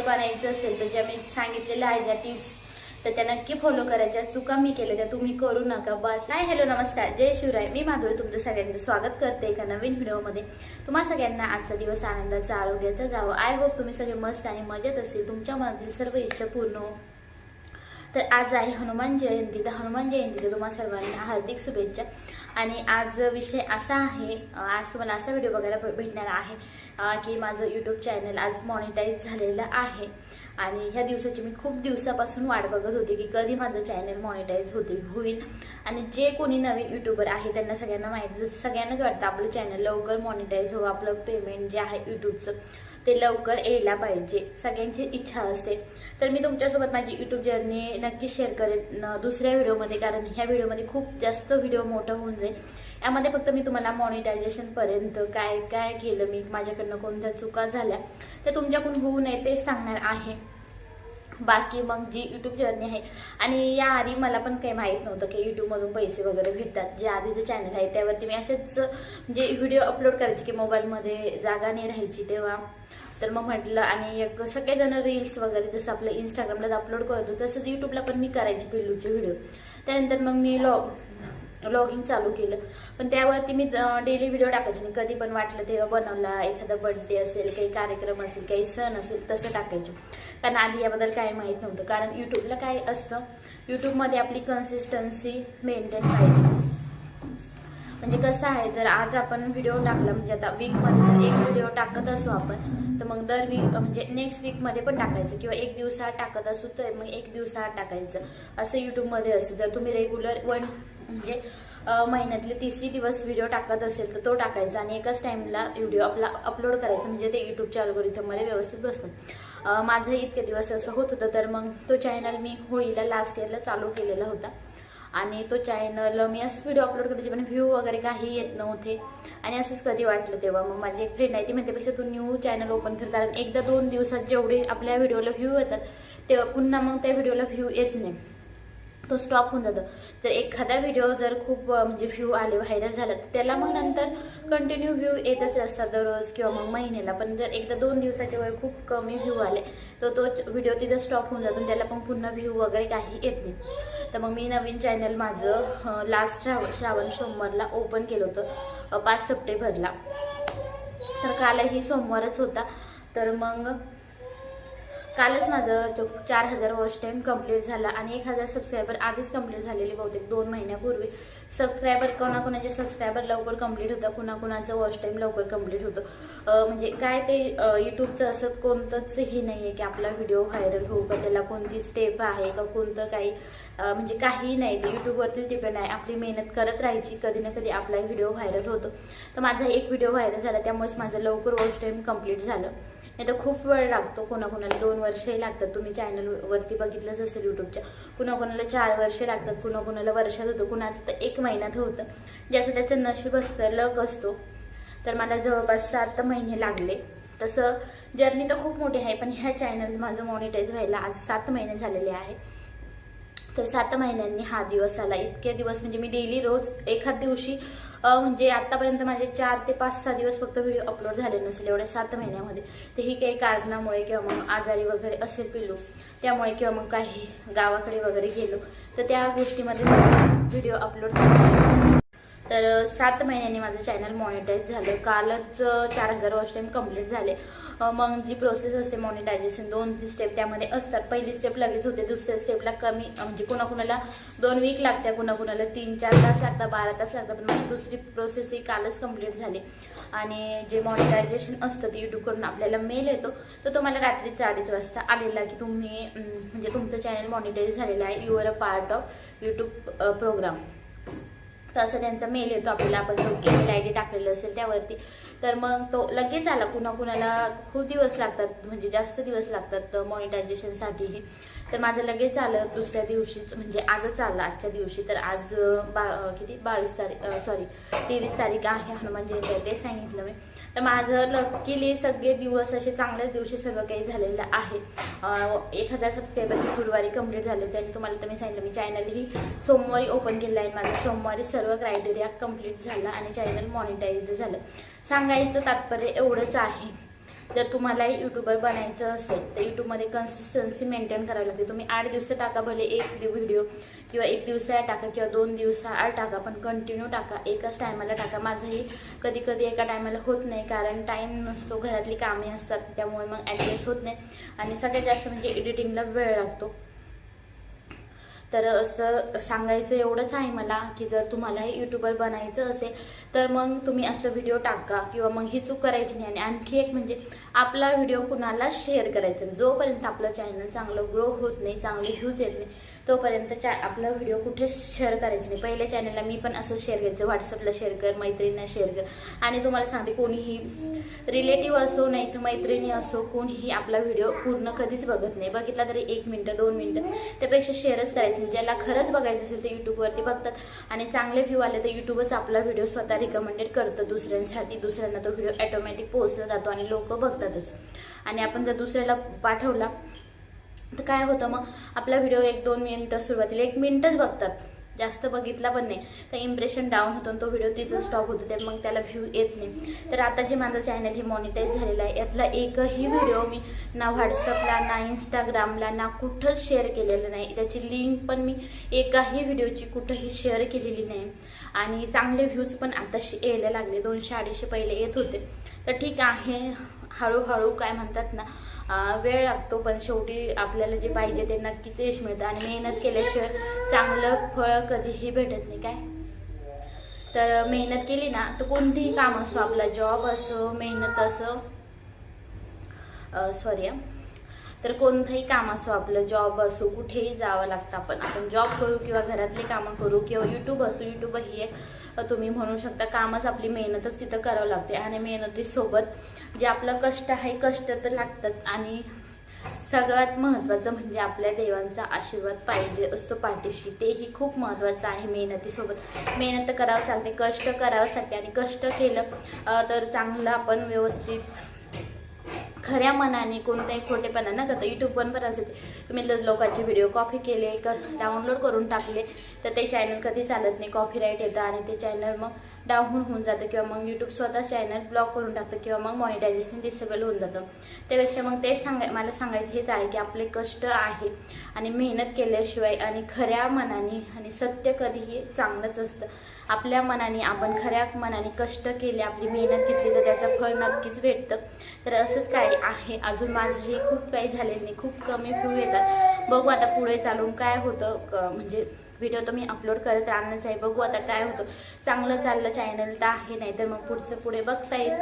YouTuber बनायचं असेल तर ज्या मी सांगितलेल्या आहे ज्या टिप्स तर त्या नक्की फॉलो करायच्या. चुका मी केल्या त्या तुम्ही करू नका. बस. हाय हॅलो नमस्कार. जय शिवराय. मी माधुरी. तुमचं सगळ्यांचं स्वागत करते एका नवीन व्हिडिओमध्ये. तुम्हा सगळ्यांना आजचा दिवस आनंदाचा आरोग्याचा जावं. आय होप तुम्ही सगळे मस्त आणि मजेत असेल. तुमच्या मनातील सर्व इच्छा पूर्ण हो तर आज आहे हनुमान जयंती. तर हनुमान जयंतीचं तुम्हाला सर्वांना हार्दिक शुभेच्छा. आणि आज विषय असा आहे आज तुम्हाला असा व्हिडिओ बघायला भेटणार आहे की माझं यूट्यूब चॅनल आज मॉनिटाईज झालेलं आहे. आणि ह्या दिवसाची मी खूप दिवसापासून वाट बघत होते की कधी माझं चॅनल मॉनिटाईज होते होईल. आणि जे कोणी नवीन युट्यूबर आहे त्यांना सगळ्यांना माहिती सगळ्यांनाच वाटतं आपलं चॅनल लवकर मॉनिटाईज व्हावं हो, आपलं पेमेंट जे आहे यूट्यूबचं ते लवकर यायला पाहिजे. सगळ्यांची इच्छा असते. तर मी तुमच्यासोबत माझी यूट्यूब जर्नी नक्की शेअर करेन दुसऱ्या व्हिडिओमध्ये कारण ह्या व्हिडिओमध्ये खूप जास्त व्हिडिओ मोठं होऊन जाईल. यामध्ये फक्त मी तुम्हाला मॉनिटायझेशनपर्यंत काय काय केलं मी माझ्याकडनं कोणत्या चुका झाल्या त्या तुमच्याकडून होऊ नये ते सांगणार आहे. बाकी मग जी यूट्यूब जर्नी आहे. आणि या आधी मला पण काही माहीत नव्हतं की यूट्यूबमधून पैसे वगैरे भेटतात. जे आधीचं चॅनल आहे त्यावरती मी असेच म्हणजे व्हिडिओ अपलोड करायचे की मोबाईलमध्ये जागा नाही राहायची तेव्हा. तर मग म्हटलं आणि एक सगळेजण रील्स वगैरे जसं आपलं इंस्टाग्रामला अपलोड करतो तसंच यूट्यूबला पण मी करायची पिल्लूचे व्हिडिओ त्यानंतर मग मी लॉ लॉगिंग चालू केलं. पण त्यावरती मी डेली व्हिडिओ टाकायचे. नाही कधी पण वाटलं तेव्हा बनवला एखादा बर्थडे असेल काही कार्यक्रम असेल काही सण असेल तसं टाकायचे. कारण आधी याबद्दल काय माहीत नव्हतं. कारण यूट्यूबला काय असतं? यूट्यूबमध्ये आपली कन्सिस्टन्सी मेंटेन पाहिजे. म्हणजे कसं आहे जर आज आपण व्हिडिओ टाकला म्हणजे आता वीकमध्ये जर एक व्हिडिओ टाकत असू आपण तर मग दर वीक म्हणजे नेक्स्ट वीकमध्ये पण टाकायचं. किंवा एक दिवसाआड टाकत असू तर मग एक दिवसाआड टाकायचं. असं यूट्यूबमध्ये असतं. जर तुम्ही रेग्युलर वन म्हणजे महिन्यातले तिसरी दिवस व्हिडिओ टाकत असेल तर तो टाकायचा. आणि एकाच टाईमला व्हिडिओ आपला अपलोड करायचा. म्हणजे ते यूट्यूबच्या अल्गोरिथममध्ये व्यवस्थित बसतं. माझं इतके दिवस असं होत होतं. तर मग तो चॅनल मी होळीला लास्ट इयरला चालू केलेला होता. आणि तो चॅनल मी असंच व्हिडिओ अपलोड करायचे पण व्ह्यू वगैरे काही येत नव्हते. आणि असंच कधी वाटलं तेव्हा. मग माझी एक फ्रेंड आहे ती म्हणतेपेक्षा तू न्यू चॅनल ओपन कर. कारण एकदा दोन दिवसात जेवढे आपल्या व्हिडिओला व्ह्यू येतात तेव्हा पुन्हा मग त्या व्हिडिओला व्ह्यू येत नाही. तो स्टॉप होऊन जातो. तर एखादा व्हिडिओ जर खूप म्हणजे व्ह्यू आले व्हायरल झाला तर त्याला मग नंतर कंटिन्यू व्ह्यू येतच असतात दररोज किंवा मग महिन्याला. पण जर एकदा दोन दिवसाच्या वेळ खूप कमी व्ह्यू आले तर तो व्हिडिओ तिथं स्टॉप होऊन जातो आणि त्याला पण पुन्हा व्ह्यू वगैरे काही येत नाही. तर मग मी नवीन चॅनल माझं लास्ट श्रावण श्रावण सोमवारला ओपन केलं होतं पाच सप्टेंबरला. तर कालही सोमवारच होता. तर मग कालच माझं जो चार हजार वॉच टाईम कंप्लीट झाला आणि एक हजार सबस्क्रायबर आधीच कंप्लीट झालेले बहुतेक दोन महिन्यापूर्वी. सबस्क्रायबर कोणाकोणाचे सबस्क्रायबर लवकर कंप्लीट होतं कुणाकुणाचं वॉच टाईम लवकर कंप्लीट होतं. म्हणजे काय ते यूट्यूबचं असं कोणतंच हे नाही आहे की आपला व्हिडिओ व्हायरल होऊ का त्याला कोणती स्टेप आहे का कोणतं काही म्हणजे काही नाही. ते यूट्यूबवरतीच डिपेंड आहे. आपली मेहनत करत राहायची. कधी ना कधी आपला व्हिडिओ व्हायरल होतो. तर माझा एक व्हिडिओ व्हायरल झाला त्यामुळेच माझं लवकर वॉच टाईम कंप्लीट झालं. नाही तर खूप वेळ लागतो कोणाकोणाला दोन वर्षही लागतात. तुम्ही चॅनल वरती बघितलंच असेल युट्यूबच्या कुणाकोणाला चार वर्षे लागतात कुणाकोणाला वर्षात होतं कुणाचं तर एक महिन्यात होतं. ज्याचं त्याचं नशीब असतं लग असतो. तर मला जवळपास सात महिने लागले. तसं जर्नी तर खूप मोठी आहे पण ह्या चॅनल माझं मॉनिटाईज व्हायला आज सात महिने झालेले आहे. तर सात महिन्यांनी हा दिवस आला. इतके दिवस म्हणजे मी डेली रोज एखाद दिवशी म्हणजे आतापर्यंत माझे चार ते पाच सहा दिवस फक्त व्हिडिओ अपलोड झाले नसेल एवढ्या सात महिन्यामध्ये. तर ही काही कारणामुळे किंवा मग आजारी वगैरे असेल पिल्लू त्यामुळे किंवा मग काही गावाकडे वगैरे गेलो तर त्या गोष्टीमध्ये व्हिडिओ अपलोड झाले. तर सात महिन्यांनी माझं चॅनल मॉनिटाईज झालं. कालच चार हजार वॉच टाईम कंप्लीट झाले. मग जी प्रोसेस असते मॉनिटायझेशन दोन स्टेप त्यामध्ये असतात. पहिली स्टेप लगेच होते दुसऱ्या स्टेपला कमी म्हणजे कुणाकुणाला दोन वीक लागत्या कुणाकुणाला तीन चार तास लागतात बारा तास लागतात पण माझी दुसरी प्रोसेस ही कालच कंप्लीट झाली. आणि जे मॉनिटायझेशन असतं ते यूट्यूबकडून आपल्याला मेल येतो. तर तो मला रात्रीचा अडीच वाजता आलेला की तुम्ही म्हणजे तुमचं चॅनल मॉनिटाईज झालेलं आहे. You're a part of YouTube programme तर असं त्यांचा मेल येतो आपल्याला. आपण जो ईमेल आय डी टाकलेलं असेल त्यावरती. तर मग तो लगेच आला. कुणा कुणाला खूप दिवस लागतात. म्हणजे जास्त दिवस लागतात मॉनिटायझेशनसाठीही तर माझं लगेच आलं दुसऱ्या दिवशीच. म्हणजे आजच आलं आजच्या दिवशी. तर आज बा किती? बावीस तारीख सॉरी तेवीस तारीख आहे. हनुमान जयंती ते सांगितलं मी. तर माझं लकीली सगळे दिवस असे चांगल्याच दिवशी सगळं काही झालेलं आहे. एक हजार सबस्क्रायबर गुरुवारी कंप्लीट झाले होते आणि तुम्हाला तर मी सांगितलं मी चॅनलही सोमवारी ओपन केलं आहे. माझं सोमवारी सर्व क्रायटेरिया कंप्लीट झाला आणि चॅनल मॉनिटाईज झालं. सांगायचं तात्पर्य एवढंच आहे. जर तुम्हालाही युट्यूबर बनायचं असेल तर युट्यूबमध्ये कन्सिस्टन्सी मेंटेन करावी लागते. तुम्ही आठ दिवस टाका भले एक व्हिडिओ किंवा एक दिवसा टाका किंवा दोन दिवसा टाका पण कंटिन्यू टाका. एकाच टायमाला टाका. माझंही कधी कधी एका टायमाला होत नाही कारण टाईम नसतो. घरातली कामे असतात त्यामुळे मग ॲडजस्ट होत नाही. आणि सगळ्यात जास्त म्हणजे एडिटिंगला वेळ लागतो. तर असं सांगायचं एवढंच आहे मला की जर तुम्हाला हे युट्यूबर बनायचं असेल तर मग तुम्ही असं व्हिडिओ टाका किंवा मग ही चूक करायची नाही. आणि आणखी एक म्हणजे आपला व्हिडिओ कुणाला शेअर करायचा? जोपर्यंत आपलं चॅनल चांगलं ग्रो होत नाही चांगले व्ह्यूज येत नाही तोपर्यंत चा आपला व्हिडिओ कुठे शेअर करायचं नाही. पहिल्या चॅनलला मी पण असं शेअर घ्यायचं. व्हॉट्सअपला शेअर कर मैत्रिणींना शेअर कर. आणि तुम्हाला सांगते कोणीही रिलेटिव्ह असो नाही तर मैत्रिणी असो कोणीही आपला व्हिडिओ पूर्ण कधीच बघत नाही. बघितला तरी एक मिनटं दोन मिनटं. त्यापेक्षा शेअरच करायचं नाही. ज्याला खरंच बघायचं असेल ते यूट्यूबवरती बघतात. आणि चांगले व्ह्यू आले तर यूट्यूबच आपला व्हिडिओ स्वतः रिकमेंडेड करतं दुसऱ्यांसाठी. दुसऱ्यांना तो व्हिडिओ ॲटोमॅटिक पोहोचला जातो आणि लोक बघतातच. आणि आपण जर दुसऱ्याला पाठवला तर काय होतं मग आपला व्हिडिओ एक दोन मिनिटं सुरुवातीला एक मिनिटच बघतात. जास्त बघितला पण नाही. तर इम्प्रेशन डाऊन होतं तो व्हिडिओ तिथं स्टॉप होतो. ते मग त्याला व्ह्यू येत नाही. तर आता जे माझं चॅनल हे मॉनिटाईज झालेलं आहे यातला एकही व्हिडिओ मी ना व्हॉट्सअपला ना इंस्टाग्रामला ना कुठंच शेअर केलेलं नाही. त्याची लिंक पण मी एकाही व्हिडिओची कुठंही शेअर केलेली नाही. आणि चांगले व्ह्यूज पण आताशी यायला लागले. दोनशे अडीचशे पहिले येत होते. तर ठीक आहे. हळूहळू काय म्हणतात ना वेळ लागतो पण शेवटी आपल्याला जे पाहिजे ते नक्कीच यश मिळतं. आणि मेहनत केल्याशिवाय चांगलं फळ कधीही भेटत नाही काय? तर मेहनत केली ना तर कोणतेही काम असो आपला जॉब असो मेहनत असो सॉरी तर कोणतंही काम असो आपलं जॉब असो कुठेही जावं लागतं आपण. आपण जॉब करू किंवा घरातली कामं करू किंवा यूट्यूब असो यूट्यूब ही एक तुम्ही म्हणू शकता कामच आपली मेहनतच तिथं करावं लागते. आणि मेहनतीसोबत जे आपलं कष्ट आहे कष्ट तर लागतात. आणि सगळ्यात महत्त्वाचं म्हणजे आपल्या देवांचा आशीर्वाद पाहिजे असतो पाठीशी. तेही खूप महत्त्वाचं आहे मेहनतीसोबत. मेहनत तर करावंच लागते कष्ट करावंच लागते. आणि कष्ट केलं तर चांगलं आपण व्यवस्थित खऱ्या मनाने कोणत्याही खोटेपणा न करता यूट्यूबवर पण असेल तुम्ही लोकांचे व्हिडिओ कॉपी केले का डाउनलोड करून टाकले तर ते चॅनल कधी चालत नाही कॉपीराईट येतं आणि ते चॅनल मग डाऊन होऊन जातं किंवा मग यूट्यूब स्वतः चॅनल ब्लॉक करून टाकतं किंवा मग मॉनिटायझेशन डिसेबल होऊन जातं. त्यापेक्षा मग ते सांगाय मला सांगायचं हेच आहे की आपले कष्ट आहे आणि मेहनत केल्याशिवाय आणि खऱ्या मनाने आणि सत्य कधीही चांगलंच असतं. आपल्या मनाने आपण खऱ्या मनाने कष्ट केले आपली मेहनत घेतली तर त्याचं फळ नक्कीच भेटतं. तर असंच काही आहे. अजून माझंही खूप काही झालेलं नाही. खूप कमी फ्यू येतात. बघू आता पुढे चालून काय होतं क- म्हणजे व्हिडिओ तर मी अपलोड करत राहणारच आहे बघू आता काय होतं. चांगलं चाललं चॅनल तर आहे नाही तर मग पुढचं पुढे बघता येईल.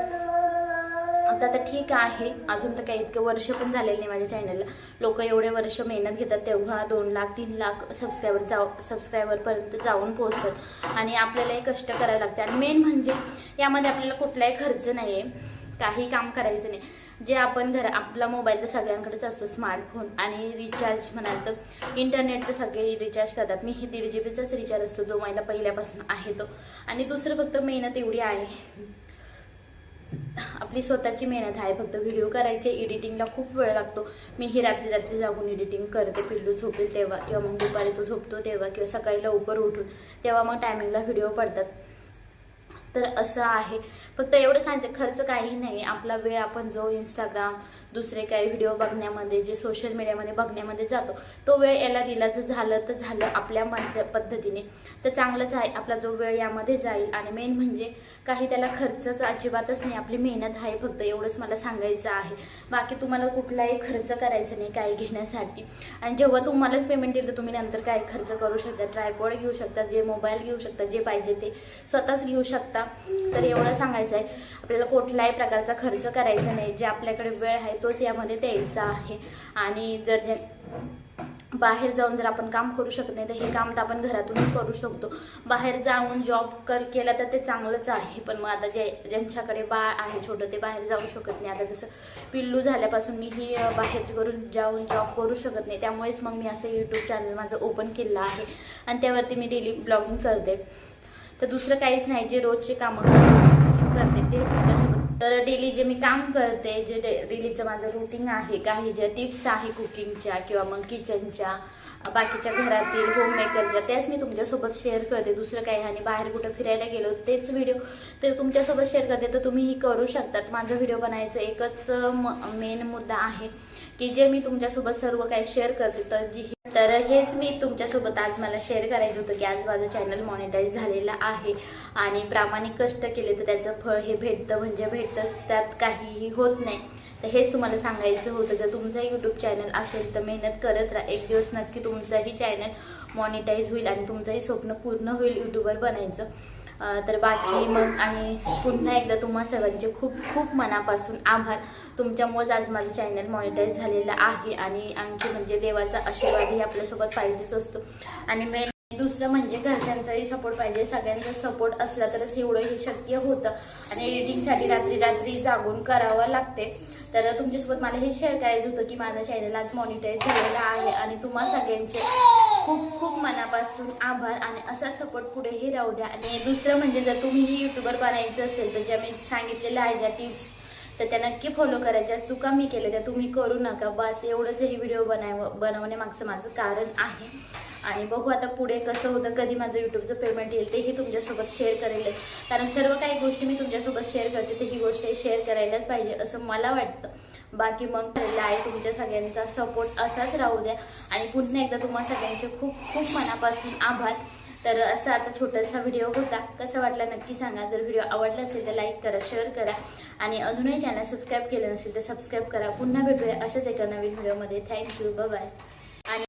आता तर ठीक आहे. अजून तर काही इतकं वर्ष पण झालेलं नाही माझ्या चॅनलला लोक एवढे वर्ष मेहनत घेतात तेव्हा दोन लाख तीन लाख सबस्क्रायबर जाऊ सबस्क्रायबरपर्यंत जाऊन पोहोचतात. आणि आपल्यालाही कष्ट करावे लागते. आणि मेन म्हणजे यामध्ये आपल्याला कुठलाही खर्च नाही आहे काही काम करायचं नाही. जे आपण घर आपला मोबाईल तर सगळ्यांकडेच असतो स्मार्टफोन आणि रिचार्ज म्हणाल तर इंटरनेट तर सगळे रिचार्ज करतात. मी हे दीड जी बीचाच रिचार्ज असतो जो मला पहिल्यापासून आहे तो. आणि दुसरं फक्त मेहनत एवढी आहे. आपली स्वतःची मेहनत आहे फक्त व्हिडिओ करायचे एडिटिंगला खूप वेळ लागतो. मी ही रात्री रात्री जागून एडिटिंग करते पिल्लू झोपेल तेव्हा किंवा मग दुपारी तो झोपतो तेव्हा किंवा सकाळी लवकर उठून तेव्हा मग टायमिंगला व्हिडिओ पडतात. तर असं आहे. फक्त एवढं सांगायचं खर्च काही नाही. आपला वेळ आपण जो इंस्टाग्राम दुसरे काही व्हिडिओ बघण्यामध्ये जे सोशल मीडियामध्ये बघण्यामध्ये जातो तो वेळ याला दिला जर झालं तर झालं आपल्या पद्धतीने. तर चांगलंच आहे आपला जो वेळ यामध्ये जाईल. आणि मेन म्हणजे काही त्याला खर्च अजिबातच नाही आपली मेहनत आहे फक्त एवढंच मला सांगायचं आहे. बाकी तुम्हाला कुठलाही खर्च करायचा नाही काही घेण्यासाठी. आणि जेव्हा तुम्हालाच पेमेंट दिलं तुम्ही नंतर काय खर्च करू शकता. ट्रायपॉड घेऊ शकता जे मोबाईल घेऊ शकता जे पाहिजे ते स्वतःच घेऊ शकता. तर एवढं सांगायचं आहे. आपल्याला कुठल्याही प्रकारचा खर्च करायचा नाही. जे आपल्याकडे वेळ आहे तोच यामध्ये द्यायचा आहे. आणि जर जे बाहेर जाऊन जर आपण काम करू शकत नाही तर हे काम तर आपण घरातूनच करू शकतो. बाहेर जाऊन जॉब कर केला तर ते चांगलंच आहे. पण मग आता जे ज्यांच्याकडे बाळ आहे छोटं ते बाहेर जाऊ शकत नाही. आता जसं पिल्लू झाल्यापासून मी ही बाहेर करून जाऊन जॉब करू शकत नाही. त्यामुळेच मग मी असं यूट्यूब चॅनल माझं ओपन केलं आहे. आणि त्यावरती मी डेली ब्लॉगिंग करते. तर दुसरं काहीच नाही. जे रोजचे कामं करते तेच तर डेली जे मी काम करते जे डेलीचं माझं रुटीन आहे काही ज्या टिप्स आहे कुकिंगच्या किंवा मग किचनच्या बाकीच्या घरातील होम मेकरच्या त्याच मी तुमच्यासोबत शेअर करते. दुसरं काही आणि बाहेर कुठं फिरायला गेलो तेच व्हिडिओ ते तुमच्यासोबत शेअर करते. तर तुम्हीही करू शकतात. माझा व्हिडिओ बनायचं एकच मेन मुद्दा आहे की जे मी तुमच्यासोबत सर्व काही शेअर करते तर जी तर हेच मी तुमच्यासोबत आज मला शेअर करायचं होतं की आज माझं चॅनल मॉनिटाईज झालेलं आहे. आणि प्रामाणिक कष्ट केले तर त्याचं फळ हे भेटतं म्हणजे भेटतं त्यात काहीही होत नाही. तर हेच तुम्हाला सांगायचं होतं. जर तुमचं यूट्यूब चॅनल असेल तर मेहनत करत राहा. एक दिवस नक्की तुमचंही चॅनल मॉनिटाईज होईल आणि तुमचंही स्वप्न पूर्ण होईल यूट्यूबर बनायचं. तर बाकी मग आणि पुन्हा एकदा तुम्हा सगळ्यांचे खूप खूप मनापासून आभार. तुमच्यामुळेच आज माझं चॅनल मॉनिटाईज झालेलं आहे आणि आणखी म्हणजे देवाचा आशीर्वादही आपल्यासोबत पाहिजेच असतो. आणि मेन दुसरं म्हणजे घरच्यांचाही सपोर्ट पाहिजे. सगळ्यांचा सपोर्ट असला तरच एवढं हे शक्य होतं. आणि एडिटिंगसाठी रात्री रात्री जागून करावं लागते. तर तुमच्यासोबत मला हे शेअर करायचं होतं की माझं चॅनल आज मॉनिटाईज झालेलं आहे आणि तुम्हा सगळ्यांचे खूप खूप मनापासून आभार आणि असा सपोर्ट पुढेही राहू द्या. आणि दुसरं म्हणजे जर तुम्हीही युट्यूबर बनायचं असेल तर ज्या मी सांगितलेल्या आहे ज्या टिप्स तर त्या नक्की फॉलो करायच्या चुका मी केल्या त्या तुम्ही करू नका. बस एवढंच हे व्हिडिओ बनाव बनवण्यामागचं माझं कारण आहे. आणि बघू आता पुढे कसं होतं कधी माझं युट्यूबचं पेमेंट येईल तेही तुमच्यासोबत शेअर करेल कारण सर्व काही गोष्टी मी तुमच्यासोबत शेअर करते तर ही गोष्ट शेअर करायलाच पाहिजे असं मला वाटतं. बाकी मग ठरलं आहे तुमच्या सगळ्यांचा सपोर्ट असाच राहू द्या. आणि पुन्हा एकदा तुम्हा सगळ्यांचे खूप खूप मनापासून आभार. तर असा आता छोटासा व्हिडिओ होता. कसा वाटला नक्की सांगा. जर व्हिडिओ आवडला असेल तर लाईक करा शेअर करा. आणि अजूनही चॅनल सबस्क्राईब केलं नसेल तर सबस्क्राईब करा. पुन्हा भेटूया अशाच एका नवीन व्हिडिओमध्ये थँक्यू बाय